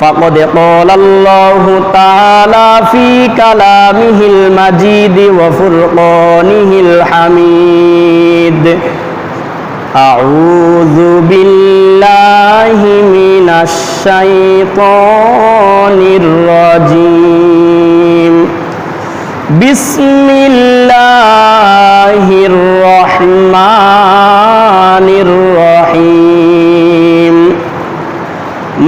فقد قال الله تعالى في كلامه المجيد وفرقانه الحميد أعوذ بالله من الشيطان الرجيم بسم الله الرحمن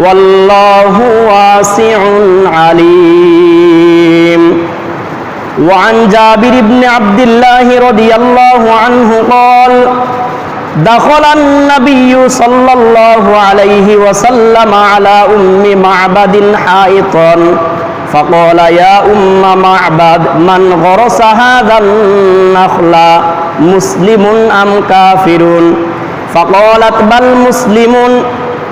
والله واسع عليم وعن جابر بن عبد الله رضي الله عنه قال دخل النبي صلى الله عليه وسلم على أم معبد حائطا فقال يا أم معبد من غرس هذا النخل مسلم أم كافر فقالت بل مسلم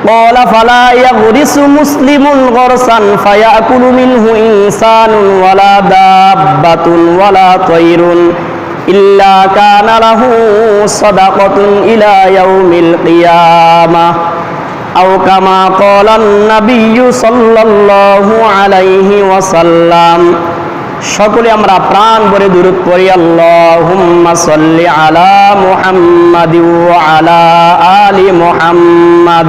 قال فلا يغرس مسلم غرسا فيأكل منه إنسان ولا دابة ولا طير إلا كان له صدقة إلى يوم القيامة أو كما قال النبي صلى الله عليه وسلم সকলে আমরা প্রাণ ভরে দূরত পড়ি আল্লাহুম্মা সাল্লি আলা মুহাম্মাদ ওয়া আলা আলি মুহাম্মাদ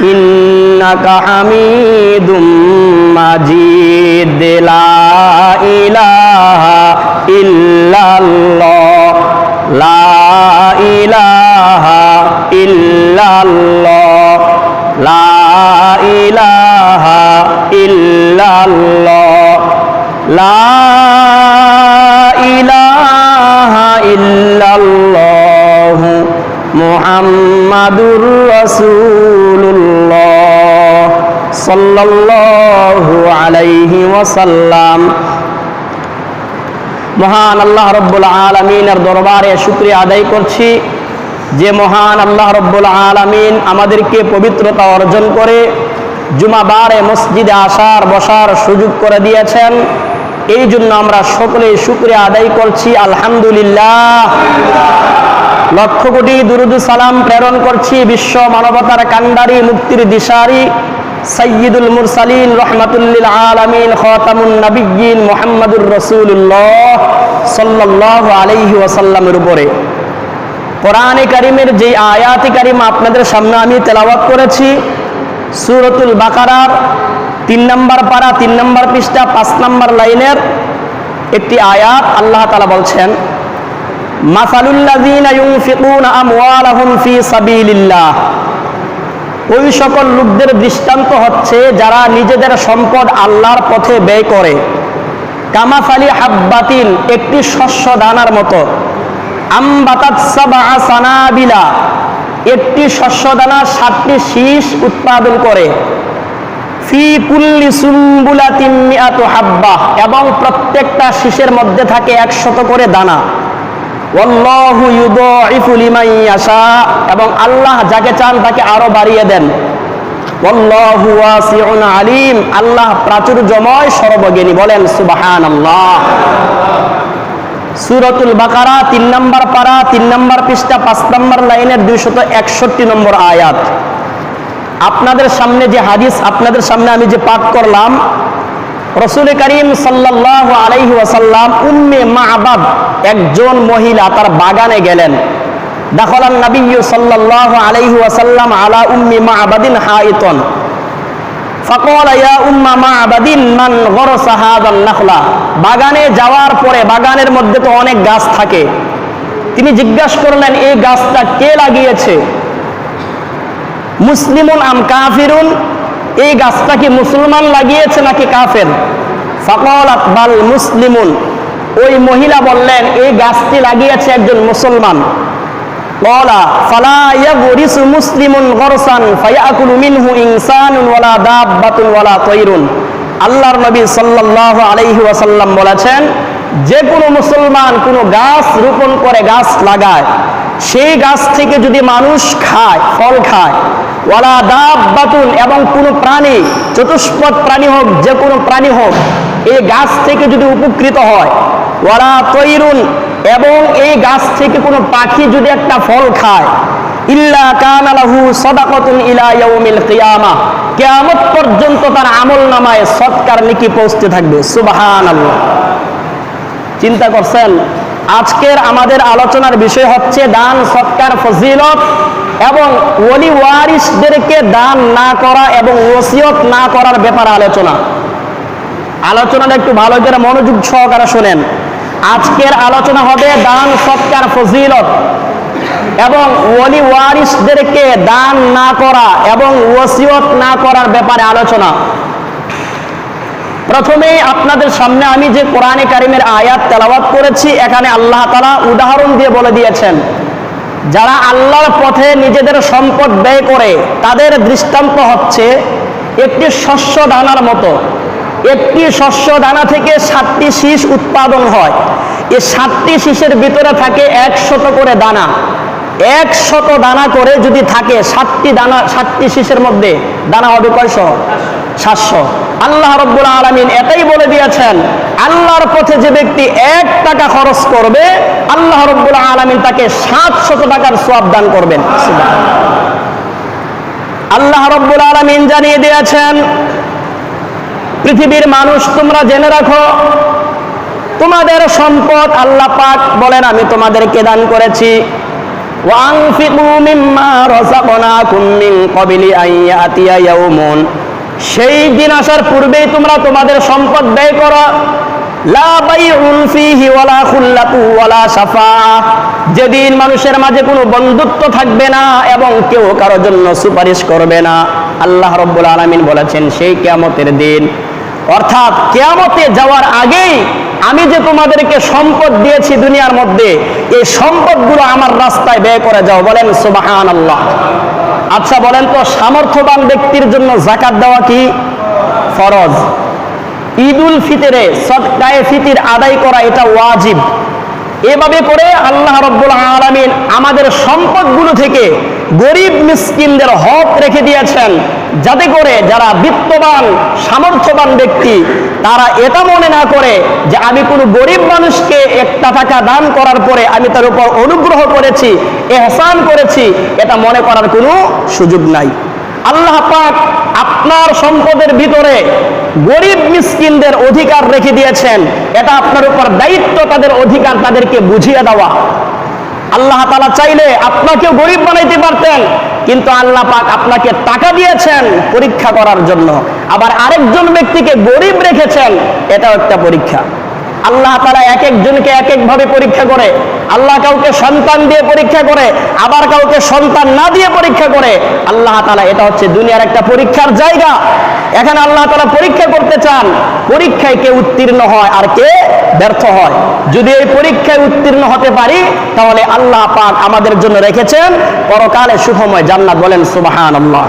ইন্নাকা হামিদুম মাজিদ, লা ইলাহা ইল্লাল্লাহ, লা ইলাহা ইল্লাল্লাহ, লা ইলাহা ইল্লাল্লাহ, লা ইলাহা ইল্লাল্লাহ। মোহাম্মদুর রসুল্লাহ সাল্লাল্লাহু আলাইহি ওয়াসাল্লাম। মহান আল্লাহ রব্বুল আলমিনের দরবারে শুক্রিয়া আদায় করছি যে মহান আল্লাহ রব্বুল আলমিন আমাদেরকে পবিত্রতা অর্জন করে জুমাবারে মসজিদে আসার, বসার সুযোগ করে দিয়েছেন। এই জন্য আমরা সকলে শুক্রিয়া আদায় করছি। আলহামদুলিল্লাহ। লক্ষ কোটি দুরুদু সালাম প্রেরণ করছি বিশ্ব মানবতার কান্ডারি মুক্তির দিশারি সৈয়দুল মুরসালিন রহমাতুল্লিল আলমিন খতামুন নবিয়িন মোহাম্মদুর রসুল্লাহ সাল্লাহ আলাইহি ওয়াসাল্লামের উপরে। কোরআনে কারিমের যে আয়াতি কারিম আপনাদের সামনে আমি তেলাওয়াত করেছি, সুরতুল বাকারার তিন নম্বর পারা, তিন নম্বর পৃষ্ঠা, পাঁচ নম্বর লাইনের একটি আয়াত আল্লাহ তালা বলছেন মাসালুল্লাযীনা ইউনফিকুনা আমওয়ালাহুম ফি সাবিলিল্লাহ। ওই সকল লোকদের দৃষ্টান্ত হচ্ছে যারা নিজেদের সম্পদ আল্লাহর পথে ব্যয় করে। কামাফালি হাব্বাতিন একটি শস্য দানার মতো। আমবাতাত সাবা সানাবিলা, একটি শস্য দানা সাতটি শীষ উৎপাদন করে। ফি কুল্লি সুম্বুলাতিন মিআতু হাব্বা এবং প্রত্যেকটা শীষের মধ্যে থাকে একশত করে দানা। এবং আল্লাহ যাকে চান তাকে আরও বাড়িয়ে দেন। আলিম, আল্লাহ প্রাচুর্যময় সর্বজ্ঞানী বলেন, সুবহানাল্লাহ। সূরাতুল বাকারা, তিন নম্বর পারা, তিন নম্বর পৃষ্ঠা, পাঁচ নম্বর লাইনের দুইশত একষট্টি নম্বর আয়াত। আপনাদের সামনে যে হাদিস, আপনাদের সামনে আমি যে পাঠ করলাম রসুল করিম সাল্লাহ আলাইহি ওয়াসাল্লাম উম্মে মাহবাব একজন মহিলা তার বাগানে গেলেন। দাখলান নবী সাল্লাহ আলাইহি ওয়াসাল্লাম আলা উম্মি মাহবাদিন হাইতন ফকল উম্মা বাগানে যাওয়ার পরে বাগানের মধ্যে তো অনেক গাছ থাকে। তিনি জিজ্ঞাসা করলেন, এই গাছটা কে লাগিয়েছে? মুসলিমুন আম কাফিরুন? এই গাছটা কি মুসলমান লাগিয়েছে নাকি কাফের? ফকল আকবাল মুসলিমুন। ওই মহিলা বললেন, এই গাছটি লাগিয়েছে একজন মুসলমান। ইয়াগরিসু মুসলিমুন গরসান আল্লাহর বলেছেন, যে কোনো মুসলমান কোনো গাছ রোপণ করে গাছ লাগায়। সেই গাছ থেকে যদি মানুষ খায়, ফল খায় ওয়ালা দাব্বাতুন, এবং কোনো প্রাণী, চতুষ্পদ প্রাণী হোক, যে কোনো প্রাণী হোক, এই গাছ থেকে যদি উপকৃত হয়, ওয়ালা তৈরুন, এবং এই গাছ থেকে কোনো পাখি যদি একটা ফল খায়, ইল্লা কানালাহু সদাকতুন ইলা ইয়াউমিল কিয়ামা, কিয়ামত পর্যন্ত তার আমল নামায় সৎকার নেকি পৌঁছতে থাকবে। সুবহানাল্লাহ। চিন্তা করছেন? আজকের আমাদের আলোচনার বিষয় হচ্ছে দান, সৎকার, ফজিলত এবং ওলি ওয়ারিসদেরকে দান না করা এবং ওসিয়ত না করার ব্যাপারে আলোচনা। আলোচনাটা একটু ভালো করে মনোযোগ সহকারে শোনেন। আজকের আলোচনা হবে দান, সৎকার, ফজিলত এবং ওলি ওয়ারিসদেরকে দান না করা এবং ওসিয়ত না করার ব্যাপারে আলোচনা। প্রথমেই আপনাদের সামনে আমি যে কোরআনে কারিমের আয়াত তেলাওয়াত করেছি, এখানে আল্লাহ তালা উদাহরণ দিয়ে বলে দিয়েছেন, যারা আল্লাহর পথে নিজেদের সম্পদ ব্যয় করে, তাদের দৃষ্টান্ত হচ্ছে একটি শস্য দানার মতো। একটি শস্য দানা থেকে সাতটি শীষ উৎপাদন হয়। এই সাতটি শীষের ভিতরে থাকে একশত করে দানা। একশত দানা করে যদি থাকে, সাতটি দানা, সাতটি শীষের মধ্যে দানা হবে কয়শো? সাতশো। আল্লাহ রব্বুল আলমিন এটাই বলে দিয়েছেন আল্লাহর পথে যে ব্যক্তি এক টাকা খরচ করবে আল্লাহ রব্বুল আলমিন তাকে সাতশত টাকার সোয়াব দান করবেন আল্লাহ রব্বুল আলমিন জানিয়ে দিয়েছেন পৃথিবীর মানুষ তোমরা জেনে রাখো তোমাদের সম্পদ আল্লাহ পাক বলেন আমি তোমাদেরকে দান করেছি وأنفقوا مما رزقناكم من قبل أن يأتي يوم সেই দিন আসার পূর্বেই তোমরা তোমাদের সম্পদ ব্যয় করো। যেদিন মানুষের মাঝে কোনো বন্ধুত্ব থাকবে না এবং কেউ কারোর জন্য সুপারিশ করবে না। আল্লাহ রব্বুল আলামিন বলেছেন, সেই কিয়ামতের দিন। অর্থাৎ কেয়ামতে যাওয়ার আগেই আমি যে তোমাদেরকে সম্পদ দিয়েছি দুনিয়ার মধ্যে, এই সম্পদগুলো আমার রাস্তায় ব্যয় করে যাও। বলেন সুবাহান আল্লাহ আচ্ছা বলেন তো, সামর্থ্যবান ব্যক্তির জন্য জাকাত দেওয়া কি? ফরজ। ঈদুল ফিতরে সদকায়ে ফিতির আদায় করা এটা ওয়াজিব। এভাবে করে আল্লাহ রব্বুল আলমিন আমাদের সম্পদগুলো থেকে গরিব মিসকিনদের হক রেখে দিয়েছেন, যাতে করে যারা বিত্তবান, সামর্থ্যবান ব্যক্তি, তারা এটা মনে না করে যে আমি কোনো গরিব মানুষকে একটা টাকা দান করার পরে আমি তার উপর অনুগ্রহ করেছি, এহসান করেছি, এটা মনে করার কোনো সুযোগ নাই। আল্লাহ পাক আপনার সম্পদের ভিতরে গরিব মিসকিনদের অধিকার রেখে দিয়েছেন, এটা আপনার উপর দায়িত্ব, তাদের অধিকার তাদেরকে বুঝিয়ে দেওয়া। আল্লাহ তালা চাইলে আপনাকেও গরিব বানাইতে পারতেন, কিন্তু আল্লাহ পাক আপনাকে টাকা দিয়েছেন পরীক্ষা করার জন্য। আবার আরেকজন ব্যক্তিকে গরিব রেখেছেন, এটাও একটা পরীক্ষা। আল্লাহ তারা এক একজনকে এক একভাবে পরীক্ষা করে। আল্লাহ কাউকে সন্তান দিয়ে পরীক্ষা করে, আবার কাউকে সন্তান না দিয়ে পরীক্ষা করে। আল্লাহ তালা এটা হচ্ছে দুনিয়ার একটা পরীক্ষার জায়গা। এখানে আল্লাহ তালা পরীক্ষা করতে চান, পরীক্ষায় কে উত্তীর্ণ হয় আর কে ব্যর্থ হয়। যদি এই পরীক্ষায় উত্তীর্ণ হতে পারি, তাহলে আল্লাহ পাক আমাদের জন্য রেখেছেন পরকালে সুখময় জান্নাত বলেন সুবাহান আল্লাহ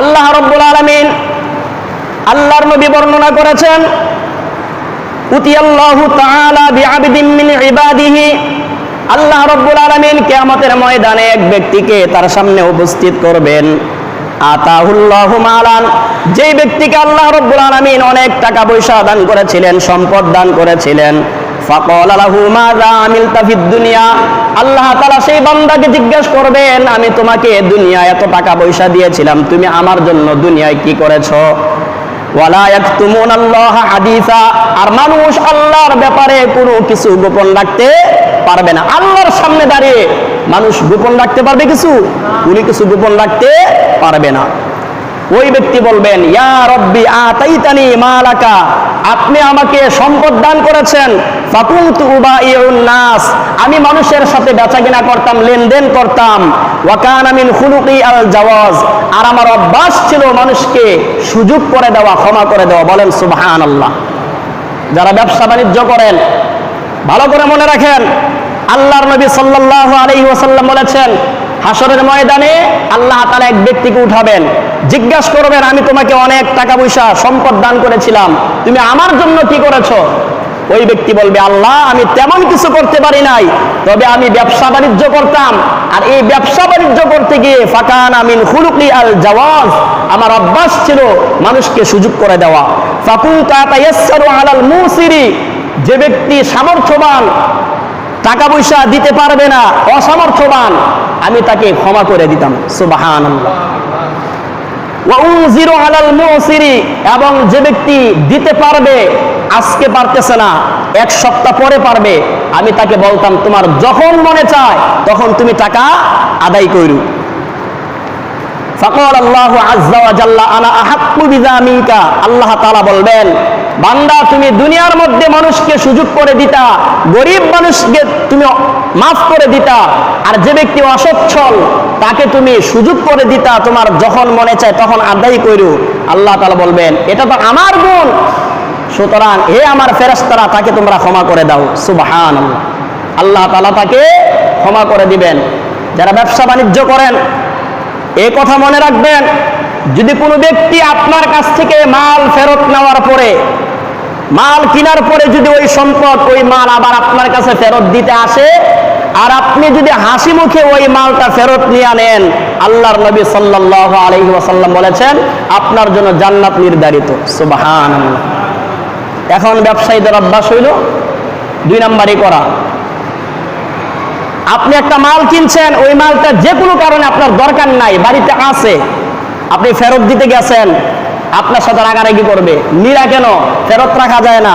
আল্লাহ রব্বুল আলমিন আল্লাহর নবী বর্ণনা করেছেন উতি আল্লাহ তাআলা বিআবদিন আল্লাহ রব্বুল আলামিন কিয়ামতের ময়দানে এক ব্যক্তিকে তার সামনে উপস্থিত করবেন। আতাহুল্লাহু মালান। যেই ব্যক্তিকে আল্লাহ রব্বুল আলামিন অনেক টাকা পয়সা দান করেছিলেন, সম্পদ দান করেছিলেন, ফাকাল লাহু মাযা আমিলতা ফিদ দুনিয়া। আল্লাহ তাআলা সেই বান্দাকে জিজ্ঞেস করবেন, আমি তোমাকে দুনিয়ায় এত টাকা পয়সা দিয়েছিলাম, তুমি আমার জন্য দুনিয়ায় কি করেছ? আর মানুষ আল্লাহর ব্যাপারে কোনো কিছু গোপন রাখতে পারবে না। আল্লাহর সামনে দাঁড়িয়ে মানুষ গোপন রাখতে পারবে কিছু? উনি কিছু গোপন রাখতে পারবে না। ওই ব্যক্তি বলবেন, ইয়া রব্বি, আতাইতানি মালাকা। আপনি আমাকে সম্পদ দান করেছেন। নাস। আমি মানুষের সাথে বেচাকেনা করতাম, লেনদেন করতাম। ওয়াকান আমিন খুলুকি আল জাওয়াজ। আর আমার অভ্যাস ছিল মানুষকে সুযোগ করে দেওয়া, ক্ষমা করে দেওয়া। বলেন, সুবহানাল্লাহ। যারা ব্যবসা বাণিজ্য করেন, ভালো করে মনে রাখেন, আল্লাহর নবী সাল্লাল্লাহু আলাইহি ওয়াসাল্লাম বলেছেন হাসরের ময়দানে আল্লাহ তাআলা এক ব্যক্তিকে উঠাবেন। জিজ্ঞাসা করবেন আমি তোমাকে অনেক টাকা পয়সা সম্পদ দান করেছিলাম। তুমি আমার জন্য কি করেছ? ওই ব্যক্তি বলবে, আল্লাহ, আমি তেমন কিছু করতে পারি নাই, তবে আমি ব্যবসা বাণিজ্য করতাম। আর এই ব্যবসা বাণিজ্য করতে গিয়ে ফাকান আমিন হুলুকি আল জাওয়াজ, আমার অভ্যাস ছিল মানুষকে সুযোগ করে দেওয়া। আলাল মুসিরি, যে ব্যক্তি সামর্থ্যবান, টাকা পয়সা দিতে পারবে না, অসামর্থ্যবান, আমি তাকে ক্ষমা করে দিতাম। সুবাহান এবং যে ব্যক্তি দিতে পারবে, আজকে পারতেছে না, এক সপ্তাহ পরে পারবে, আমি তাকে বলতাম, তোমার যখন মনে চায়, তখন তুমি টাকা আদায় করু ফকর আল্লাহ আনা আহাক্কু আল্লাহ তালা বলবেন বান্দা, তুমি দুনিয়ার মধ্যে মানুষকে সুযোগ করে দিতা, গরিব মানুষকে তুমি মাফ করে দিতা, আর যে ব্যক্তি অসচ্ছল, তাকে তুমি সুযোগ করে দিতা, তোমার যখন মনে চায় তখন আদায় করু আল্লাহ তালা বলবেন, এটা তো আমার গুণ সুতরাং হে আমার ফেরস্তারা তাকে তোমরা ক্ষমা করে দাও। সুবহান আল্লাহ তালা তাকে ক্ষমা করে দিবেন। যারা ব্যবসা বাণিজ্য করেন এই কথা মনে রাখবেন যদি কোনো ব্যক্তি আপনার কাছ থেকে মাল ফেরত নেওয়ার পরে, মাল কেনার পরে যদি ওই সম্পদ, ওই মাল আবার আপনার কাছে ফেরত দিতে আসে, আর আপনি যদি হাসি মুখে ওই মালটা ফেরত নিয়ে আনেন, আল্লাহর নবী সাল্লাহ আলহি ওয়াসাল্লাম বলেছেন, আপনার জন্য জান্নাত নির্ধারিত। সুবাহান এখন ব্যবসায়ীদের অভ্যাস হইল দুই নাম্বারই করা। আপনি একটা মাল কিনছেন, ওই মালটা যে কোনো কারণে আপনার দরকার নাই, বাড়িতে আছে। আপনি ফেরত দিতে গেছেন, আপনার সাথে রাগারাগি করবে। নিরা কেন? ফেরত রাখা যায় না।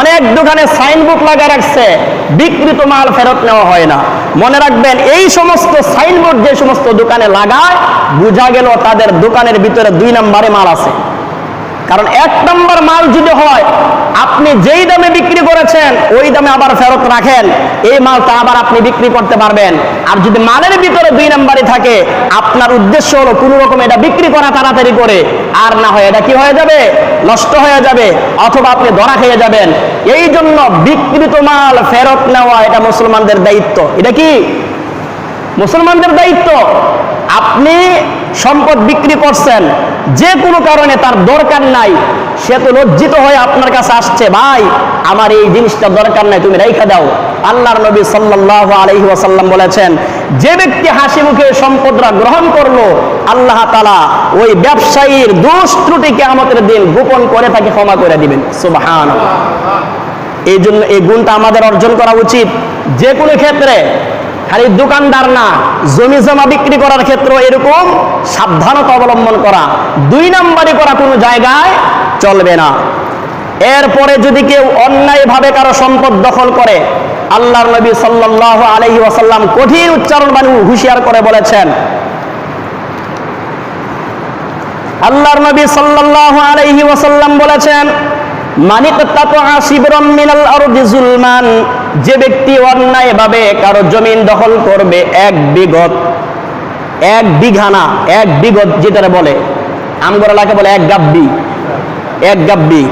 অনেক দোকানে সাইনবোর্ড লাগা রাখছে বিকৃত মাল ফেরত নেওয়া হয় না। মনে রাখবেন, এই সমস্ত সাইনবোর্ড যে সমস্ত দোকানে লাগায়, বোঝা গেল তাদের দোকানের ভিতরে দুই নম্বরে মাল আছে। কারণ এক নম্বর মাল যদি হয়, আপনি যেই দামে বিক্রি করেছেন, ওই দামে আবার ফেরত রাখেন। এই মালটা আবার আপনি বিক্রি করতে পারবেন। আর যদি মালের ভিতরে দুই নম্বরই থাকে, আপনার উদ্দেশ্য হলো কোনো রকম এটা বিক্রি করা তাড়াতাড়ি করে। আর না হয় এটা কি হয়ে যাবে? নষ্ট হয়ে যাবে, অথবা আপনি ধরা খেয়ে যাবেন। এই জন্য বিকৃত মাল ফেরত নেওয়া এটা মুসলমানদের দায়িত্ব। এটা কি? মুসলমানদের দায়িত্ব। আপনি সম্পদ বিক্রি করছেন যে কোনো কারণে তার দরকার নাই, সে তো লজ্জিত হয়ে আপনার কাছে আসছে, ভাই, আমার এই জিনিসটা দরকার নাই, তুমি রেখে দাও। আল্লাহর নবী সাল্লাহ আলহি ওয়াসাল্লাম বলেছেন, যে ব্যক্তি হাসি মুখে সম্পদরা গ্রহণ করল, আল্লাহ তালা ওই ব্যবসায়ীর দোষ ত্রুটিকে আমাদের দিন গোপন করে তাকে ক্ষমা করে দিবেন। সুবাহান এই জন্য এই গুণটা আমাদের অর্জন করা উচিত। যে কোনো ক্ষেত্রে খালি দোকানদার না, জমি জমা বিক্রি করার ক্ষেত্রে এরকম সাবধানতা অবলম্বন করা, দুই নম্বরে করা কোনো জায়গায় চলবে না। এরপরে যদি কেউ অন্যায়ভাবে কারও সম্পদ দখল করে, আল্লাহর নবী সাল্লাহ আলহি ওয়াসাল্লাম কঠিন উচ্চারণ বাণী হুঁশিয়ার করে বলেছেন, আল্লাহর নবী সাল্লাহ আলহি ওয়াসাল্লাম বলেছেন, মানিক তাতো আশিবরম মিনাল আরও জুলমান যে ব্যক্তি অন্যায়ভাবে কারও জমিন দখল করবে এক বিগত, এক বিঘানা, এক বিগত যেটা বলে, আমগর এলাকা বলে এক গাব্বি এক গাব্বি।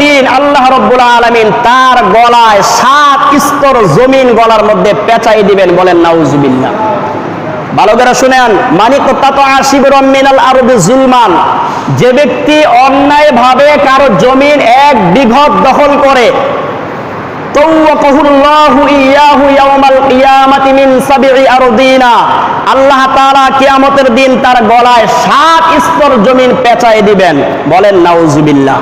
দিন তার গলায় সাত স্তর জমিন গলার মধ্যে পেঁচাই দিবেন বলেন, নাউজুবিল্লাহ। ভালো করে শুনেন মানিক মিনাল আরদি জুলমান। যে ব্যক্তি অন্যায়ভাবে কারও জমিন এক বিঘত দখল করে আল্লাহ তাআলা কিয়ামতের দিন তার গলায় সাত স্তর জমিন পেঁচায় দিবেন। বলেন, নাউজুবিল্লাহ।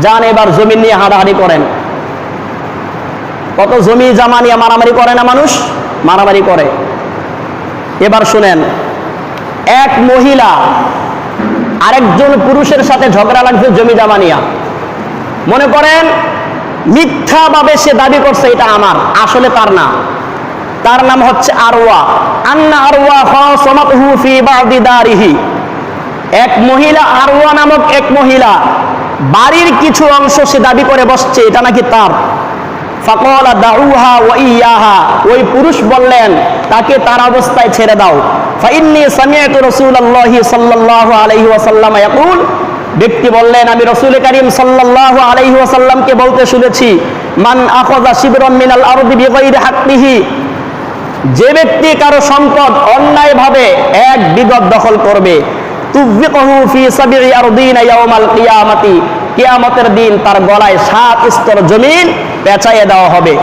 যান, এবার জমিন নিয়ে হাঁটাহাঁটি করেন। কত জমি জামা নিয়ে মারামারি করে না মানুষ? মারামারি করে। এবার শুনেন, এক মহিলা আরেকজন পুরুষের সাথে ঝগড়া লাগছে জমি জামা নিয়া। মনে করেন, মিথ্যাভাবে সে দাবি করছে, এটা আমার, আসলে তার না। তার নাম হচ্ছে আরওয়া। আন্না আরওয়া খাসামাতহু ফি এক মহিলা আরওয়া নামক এক মহিলা, বাড়ির কিছু অংশ সে দাবি করে বসছে, এটা নাকি তার? ফাকলা দাউহা ওয়া ইয়াহা। ওই পুরুষ বললেন, তাকে তার অবস্থায় ছেড়ে দাও। ফাইন্নি সামিআতু রাসূলুল্লাহি সাল্লাল্লাহু আলাইহি ওয়াসাল্লাম ইয়াকুল। ব্যক্তি বললেন, আমি রসুল করিম সাল্লাল্লাহু আলাইহি ওয়াসাল্লামকে বলতে শুনেছি, মান আখাযা শিবরাম মিনাল আরদি বিগাইরি হাক্কিহি। যে ব্যক্তি কারও সম্পদ অন্যায়ভাবে এক বিগত দখল করবে কিয়ামতের দিন তার গলায় সাত স্তর জমিন পেঁচাইয়ে দেওয়া হবে।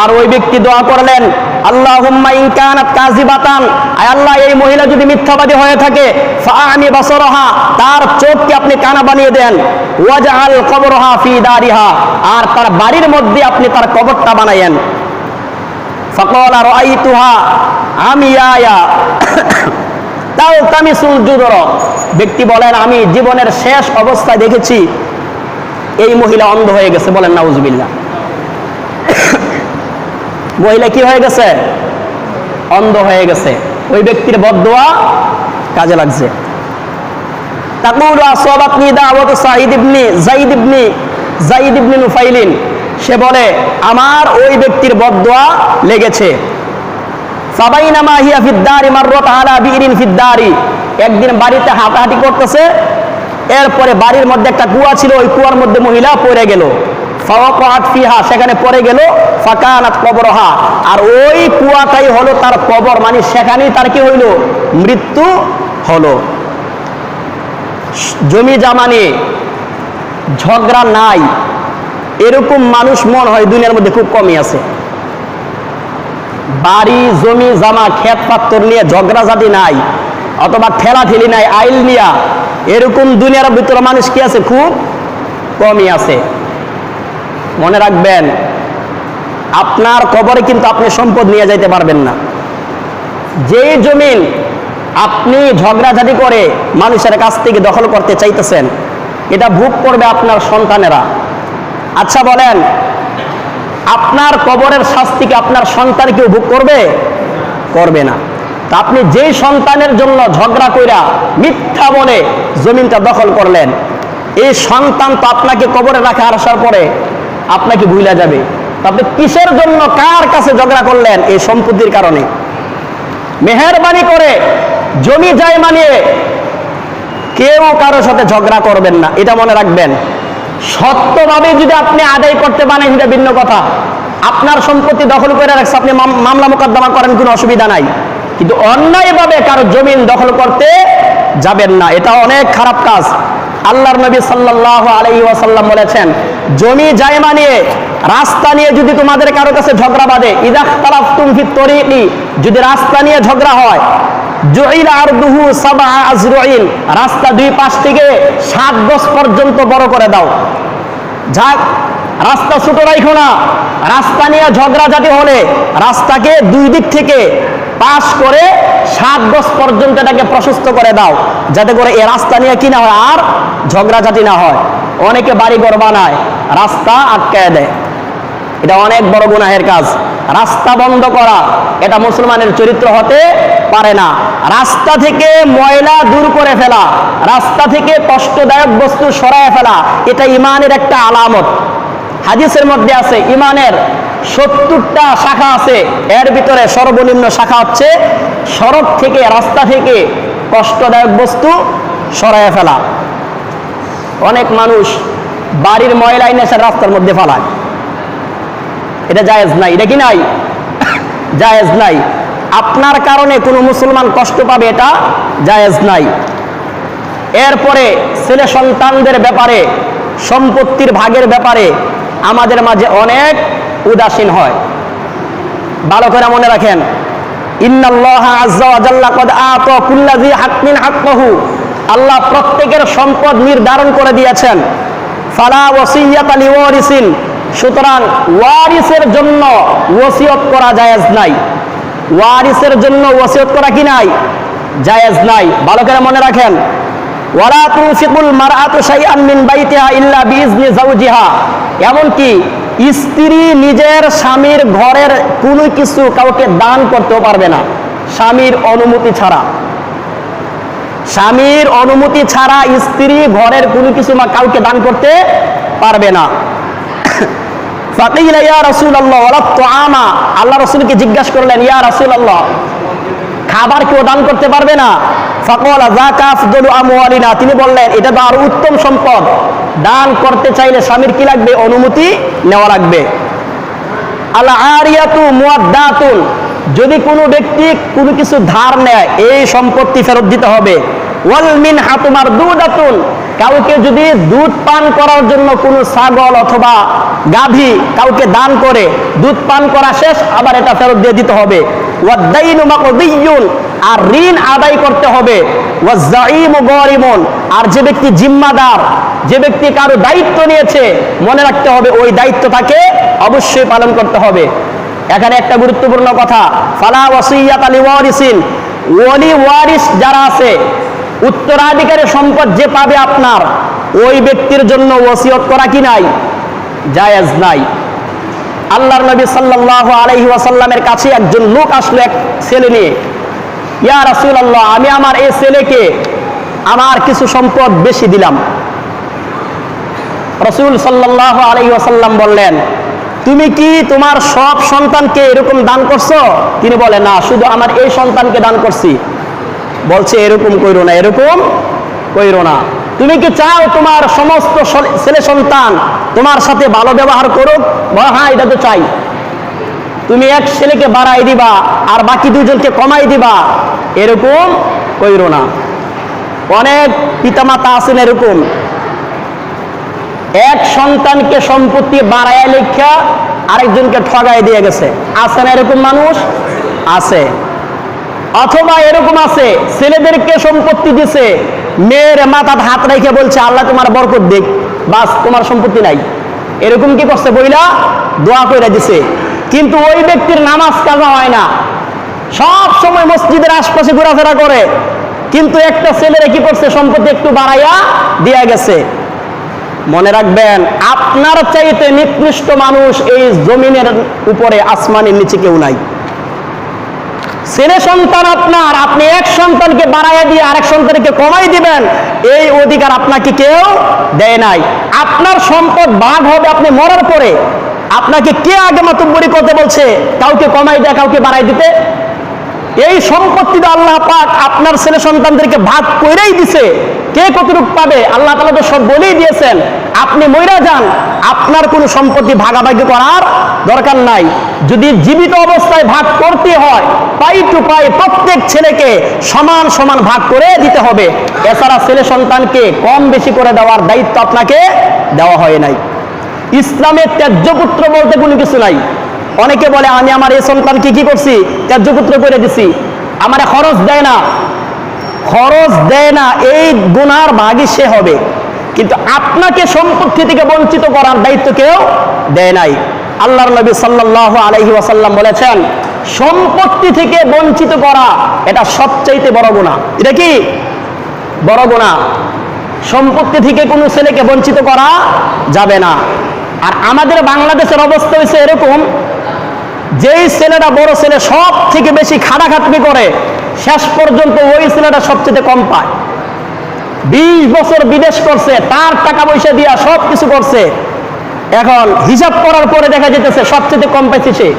আর ওই ব্যক্তি দোয়া করলেন, আল্লাহুম্মা ইন কানাত আয় আল্লাহ, এই মহিলা যদি মিথ্যাবাদী হয়ে থাকে, ফাআমি বাসরহা, তার চোখকে আপনি কানা বানিয়ে দেন। ওয়াজআল কবরহা ফি দারিহা, আর তার বাড়ির মধ্যে আপনি তার কবরটা বানায়েন ফকল আর আইতুহা আমি আয়া তাও তামিসুল জুদর। ব্যক্তি বলেন, আমি জীবনের শেষ অবস্থায় দেখেছি, এই মহিলা অন্ধ হয়ে গেছে। বলেন নাউজবিল্লা মহিলা কি হয়ে গেছে? অন্ধ হয়ে গেছে। ওই ব্যক্তির বদোয়া কাজে লাগছে। সে বলে, আমার ওই ব্যক্তির বদোয়া লেগেছে। একদিন বাড়িতে হাঁটাহাঁটি করতেছে। এরপরে বাড়ির মধ্যে একটা কুয়া ছিল, ওই কুয়ার মধ্যে মহিলা পড়ে গেল। ফিহা, সেখানে পড়ে গেল, ফাকানাত কবরহা। আর ওই কুয়াটাই হলো তার কবর মানে সেখানেই তার কি হইল? মৃত্যু হলো। জমি জামা নিয়ে ঝগড়া নাই। এরকম মানুষ মন হয় দুনিয়ার মধ্যে খুব কমই আছে। বাড়ি, জমি, জামা ক্ষেত পাত্তর নিয়ে ঝগড়াঝাটি নাই, অথবা ঠেলা ঠেলি নাই, আইল নিয়া। এরকম দুনিয়ার ভিতরে মানুষ কি আছে? খুব কমই আছে। মনে রাখবেন, আপনার কবরে কিন্তু আপনি সম্পদ নিয়ে যাইতে পারবেন না। যে জমিন আপনি ঝগড়াঝাটি করে মানুষের কাছ থেকে দখল করতে চাইতেছেন, এটা ভোগ করবে আপনার সন্তানেরা। আচ্ছা বলেন, আপনার কবরের শাস্তিকে আপনার সন্তান কেউ ভোগ করবে? করবে না। তা আপনি যেই সন্তানের জন্য ঝগড়া কইরা মিথ্যা বলে জমিনটা দখল করলেন, এই সন্তান তো আপনাকে কবরে রাখা আসার পরে আপনাকে ভুলে যাবে। আপনি কিসের জন্য কার কাছে ঝগড়া করলেন এই সম্পত্তির কারণে? মেহরবানি করে জমি যায় মানিয়ে কেউ কারোর সাথে ঝগড়া করবেন না, এটা মনে রাখবেন। সত্যভাবে যদি আপনি আদায় করতে পারেন সেটা ভিন্ন কথা। আপনার সম্পত্তি দখল করে রাখছে, আপনি মামলা মোকদ্দমা করেন, কোনো অসুবিধা নাই। কিন্তু অন্যায়ভাবে কারও জমিন দখল করতে যাবেন না, এটা অনেক খারাপ কাজ। আল্লাহর নবী সাল্লাল্লাহু আলাইহি ওয়াসাল্লাম বলেছেন জমি জায়মা নিয়ে, রাস্তা নিয়ে যদি তোমাদের কারও কাছে ঝগড়া বাঁধে ইদাখতালাফতুম ফিত তরিকি, যদি রাস্তা নিয়ে ঝগড়া হয়, জুইলা আরদুহু সাবা আজরুইন, রাস্তা দুই পাশ থেকে সাত গজ পর্যন্ত বড় করে দাও। যাক, রাস্তা ছোট রাখো না, রাস্তা নিয়ে ঝগড়াঝাটি হলে রাস্তাকে দুই দিক থেকে পাশ করে সাত গজ পর্যন্ত এটাকে প্রশস্ত করে দাও, যাতে করে এ রাস্তা নিয়ে কি না হয় আর ঝগড়াঝাটি না হয়। অনেকে বাড়ি ঘর বানায়, রাস্তা আটকায় দেয়। এটা অনেক বড় গুনাহের কাজ। রাস্তা বন্ধ করা, এটা মুসলমানের চরিত্র হতে পারে না। রাস্তা থেকে ময়লা দূর করে ফেলা, রাস্তা থেকে কষ্টদায়ক বস্তু সরায় ফেলা, এটা ইমানের একটা আলামত। হাদিসের মধ্যে আছে, ইমানের সত্তরটা শাখা আছে। এর ভিতরে সর্বনিম্ন শাখা হচ্ছে সড়ক থেকে রাস্তা থেকে কষ্টদায়ক বস্তু সরায় ফেলা। অনেক মানুষ বাড়ির ময়লা এসে রাস্তার মধ্যে ফালায়। এটা জায়েজ নাই। এটা কি নাই? জায়েজ নাই। আপনার কারণে কোনো মুসলমান কষ্ট পাবে এটা জায়েজ নাই। এরপরে ছেলে সন্তানদের ব্যাপারে, সম্পত্তির ভাগের ব্যাপারে আমাদের মাঝে অনেক উদাসীন হয়। ভালো করে মনে রাখেন। ইন্নাল্লাহ আজ্জা কদ আতা আল্লাহ প্রত্যেকের সম্পদ নির্ধারণ করে দিয়েছেন। ফালা ওয়াসিয়াতা লিওয়ারিসিন। সুতরাং ওয়ারিসের জন্য ওসিয়ত করা জায়েজ নাই। ওয়ারিসের জন্য ওসিয়ত করা কি নাই? জায়েজ নাই। ভালো করে মনে রাখেন। ওয়ালা তুনফিকুল মারআতু শাইআন মিন বাইতিহা ইল্লা বিইজনি যাওজিহা। এমনকি স্ত্রী নিজের স্বামীর ঘরের কোনো কিছু কাউকে দান করতেও পারবে না। স্বামীর অনুমতি ছাড়া। স্বামীর অনুমতি ছাড়া স্ত্রী ঘরের কোনো কিছু মা কাউকে দান করতে পারবে না। ফাকিল ইয়া রাসূলুল্লাহ ওয়ালা তুআমা। আল্লাহ জিজ্ঞাসা করলেন, ইয়া রাসূলুল্লাহ, খাবার কেউ দান করতে পারবে না? তিনি বললেন, এটা তো আর উত্তম সম্পদ। দান করতে চাইলে স্বামীর কি লাগবে? অনুমতি নেওয়া লাগবে। আল আরিয়াতু মুয়াদ্দাতুন যদি কোনো ব্যক্তি কোনো কিছু ধার নেয়, এই সম্পত্তি ফেরত দিতে হবে। ওয়াল মিন হাতুমার দুদাতুন কাউকে যদি দুধ পান করার জন্য কোনো ছাগল অথবা গাভী কাউকে দান করে, দুধ পান করা শেষ, আবার এটা ফেরত দিয়ে দিতে হবে। আর ঋণ আদায় করতে হবে। আর যে ব্যক্তি জিম্মাদার, যে ব্যক্তি কারও দায়িত্ব নিয়েছে, মনে রাখতে হবে ওই দায়িত্ব তাকে অবশ্যই পালন করতে হবে। এখানে একটা গুরুত্বপূর্ণ কথা, ফালা ওয়াসিয়াত আলী ওয়ারিসিন ওলি ওয়ারিস যারা আছে উত্তরাধিকারের সম্পদ যে পাবে আপনার, ওই ব্যক্তির জন্য ওসিয়ত করা কি নাই? জায়েজ নাই। আল্লাহর নবী সাল্লাল্লাহু আলাইহি ওয়াসাল্লামের কাছে একজন লোক আসলো এক ছেলে নিয়ে। ইয়া রাসূলুল্লাহ, আমি আমার এই ছেলেকে আমার কিছু সম্পদ বেশি দিলাম। রসুল সাল্লাহ আলাই ওয়াসাল্লাম বললেন তুমি কি তোমার সব সন্তানকে এরকম দান করছ? তিনি বলে, না, শুধু আমার এই সন্তানকে দান করছি। বলছে, এরকম কইরো না, এরকম কইরো না। তুমি কি চাও তোমার সমস্ত ছেলে সন্তান তোমার সাথে ভালো ব্যবহার করুক? হ্যাঁ এটা তো চাই। তুমি এক ছেলেকে বাড়াই দিবা আর বাকি দুজনকে কমাই দিবা। এরকম কইরো না। অনেক পিতামাতা আছেন এরকম। এক সন্তানকে সম্পত্তি বাড়ায় লেখা আরেকজনকে ঠগাই দিয়ে গেছে। আছে না এরকম মানুষ? আছে। অথবা এরকম আছে, ছেলেদেরকে সম্পত্তি দিছে, মেয়ের মাথার হাত রেখে বলছে, আল্লাহ তোমার বরকত দিক, বাস তোমার সম্পত্তি নাই। এরকম কি করছে? বইলা দোয়া করে দিছে। কিন্তু ওই ব্যক্তির নামাজ কাজা হয় না। সব সময় মসজিদের আশপাশে ঘোরাফেরা করে। কিন্তু একটা ছেলেরা কি করছে? সম্পত্তি একটু বাড়াইয়া দিয়া গেছে। মনে রাখবেন, আপনার চাইতে নিকৃষ্ট মানুষ এই জমিনের উপরে আসমানের নিচে কেউ নাই। ছেলে সন্তান আপনার, আপনি এক সন্তানকে বাড়াইয়া দিয়ে আরেক সন্তানকে কমাই দিবেন, এই অধিকার আপনাকে কেউ দেয় নাই। আপনার সম্পদ ভাগ হবে আপনি মরার পরে। আপনাকে কে আগে মাতুব্বরি করতে বলছে? কাউকে কমাই দেয়, কাউকে বাড়াই দিতে এই সম্পত্তি তো আল্লাহ পাক আপনার ছেলে সন্তানদেরকে ভাগ করেই দিছে। কে কতটুক পাবে? আল্লাহ তালা তো সব বলেই দিয়েছেন, আপনি মইরা যান, আপনার কোনো সম্পত্তি ভাগাভাগি করার দরকার নাই। যদি জীবিত অবস্থায় ভাগ করতে হয়, পাই টু পাই প্রত্যেক ছেলেকে সমান সমান ভাগ করে দিতে হবে। এছাড়া ছেলে সন্তানকে কম বেশি করে দেওয়ার দায়িত্ব আপনাকে দেওয়া হয় নাই। ইসলামের ত্যায্য পুত্র বলতে কোনো কিছু নাই। অনেকে বলে, আমি আমার এই সন্তানকে কি করছি? ত্যায্য পুত্র করে দিছি। আমার খরচ দেয় না। খরচ দেয় না, এই গুনার ভাগই সে হবে। কিন্তু আপনাকে সম্পত্তি থেকে বঞ্চিত করার দায়িত্ব কেউ দেয় নাই। আল্লাহর নবী সাল্লাল্লাহু আলাইহি ওয়াসাল্লাম বলেছেন, সম্পত্তি থেকে বঞ্চিত করা, এটা সবচাইতে বড় গুনাহ। এটা কি? বড় গুনাহ। সম্পত্তি থেকে কোনো ছেলেকে বঞ্চিত করা যাবে না। আর আমাদের বাংলাদেশের অবস্থা হয়েছে এরকম যেই ছেলেটা বড় ছেলে সব থেকে বেশি খাটাখাটনি করে, শেষ পর্যন্ত ওই ছেলেটা সবচেয়ে কম পায়। বিশ বছর বিদেশ করছে, তার টাকা পয়সা দিয়া সব কিছু করছে। এখন হিসাব করার পরে দেখা যেতেছে সবচেয়ে কম পাইছে সে।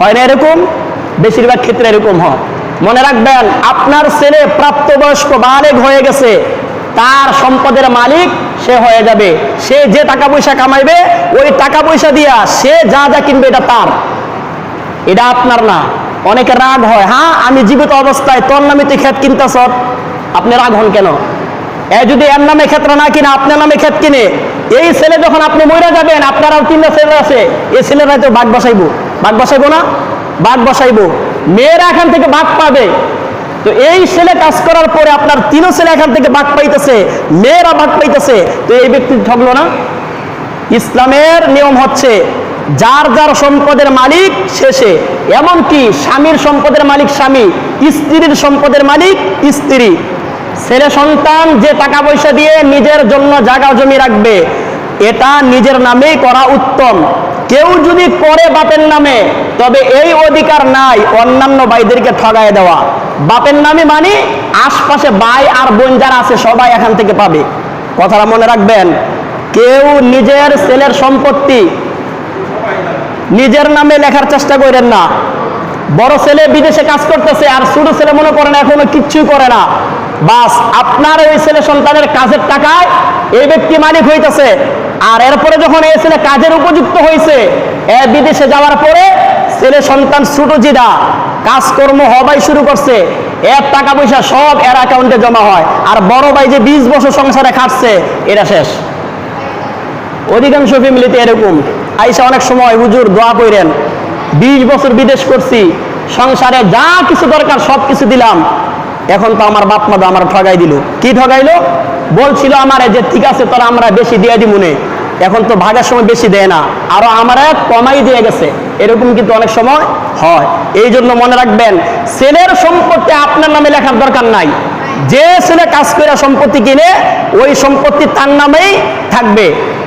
হয় না এরকম? বেশিরভাগ ক্ষেত্রে এরকম হয়। মনে রাখবেন, আপনার ছেলে প্রাপ্তবয়স্ক, বালেগ হয়ে গেছে, তার সম্পদের মালিক সে হয়ে যাবে। সে যে টাকা পয়সা কামাইবে, ওই টাকা পয়সা দিয়া সে যা যা কিনবে এটা তার। এটা আপনার না। অনেকে রাগ হয় হ্যাঁ আমি জীবিত অবস্থায়, তোর নামে তুই ক্ষেত কিনতেছ? আপনি রাগ হন কেন? এ যদি এর নামে ক্ষেত্র না কিনে, আপনার নামে ক্ষেত কিনে, এই ছেলে যখন আপনি মরে যাবেন আপনারাও তিনটা ছেলে আছে। এই ছেলেরা তো বাঘ বসাইবো। বাঘ বসাইবো না? বাঘ বসাইবো। মেয়েরা এখান থেকে বাঘ পাবে। তো এই ছেলে কাজ করার পরে আপনার তিনও ছেলে এখান থেকে বাঘ পাইতেছে, মেয়েরা বাঘ পাইতেছে। তো এই ব্যক্তি ঠকলো না? ইসলামের নিয়ম হচ্ছে, যার যার সম্পদের মালিক শেষে এমনকি স্বামীর সম্পদের মালিক স্বামী, স্ত্রীর সম্পদের মালিক স্ত্রী। ছেলে সন্তান যে টাকা পয়সা দিয়ে নিজের জন্য জায়গা জমি রাখবে, এটা নিজের নামেই করা উত্তম। কেউ যদি করে বাপের নামে, তবে এই অধিকার নাই অন্যান্য ভাইদেরকে ঠগায় দেওয়া। বাপের নামে মানে আশপাশে ভাই আর বোন যারা আছে, সবাই এখান থেকে পাবে। কথাটা মনে রাখবেন, কেউ নিজের ছেলের সম্পত্তি নিজের নামে লেখার চেষ্টা করেন না। বড় ছেলে বিদেশে কাজ করতেছে আর ছোট ছেলে মনে করেন এখনও কিচ্ছুই করে না। বাস, আপনার ওই ছেলে সন্তানের কাজের টাকায় এই ব্যক্তি মালিক হইতেছে। আর এরপরে যখন এই ছেলে কাজের উপযুক্ত হয়েছে এ বিদেশে যাওয়ার পরে ছেলে সন্তান ছোট জিদা। কাজকর্ম হবাই শুরু করছে। এর টাকা পয়সা সব এর অ্যাকাউন্টে জমা হয়। আর বড় ভাই যে বিশ বছর সংসারে খাটছে, এটা শেষ। অধিকাংশ ফ্যামিলিতে এরকম। আইসা অনেক সময়, হুজুর, দোয়া কইরেন। বিশ বছর বিদেশ করছি, সংসারে যা কিছু দরকার সব কিছু দিলাম। এখন তো আমার বাপ মা আমার ঠগাই দিল। কি ঠগাইলো? বলছিল আমার যে, ঠিক আছে, তোরা আমরা বেশি দিয়ে দি মনে এখন তো ভাগার সময় বেশি দেয় না। আরও আমরা কমাই দিয়ে গেছে। এরকম কিন্তু অনেক সময় হয়। এই জন্য মনে রাখবেন ছেলের সম্পত্তি আপনার নামে লেখার দরকার নাই। যে ছেলে কাজ করে সম্পত্তি কিনে, ওই সম্পত্তি তার নামেই থাকবে।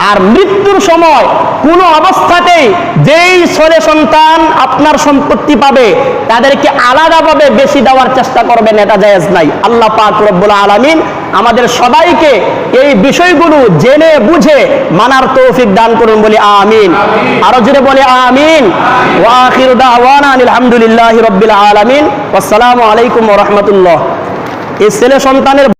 আর মৃত্যুর সময় কোনো অবস্থাতেই যেই ছেলে সন্তান আপনার সম্পত্তি পাবে তাদেরকে আলাদাভাবে বেশি দেওয়ার চেষ্টা করবেন এটা জায়েজ নাই। আল্লাহ পাক রব্বুল আলামিন আমাদের সবাইকে এই বিষয়গুলো জেনে বুঝে মানার তৌফিক দান করুন বলে আমিন। আরও জোরে বলে আমিন। ওয়া আখিরু দাওয়ানা আলহামদুলিল্লাহি রাব্বিল আলামিন। আসসালামু আলাইকুম রাহমাতুল্লাহ। এই ছেলে সন্তানের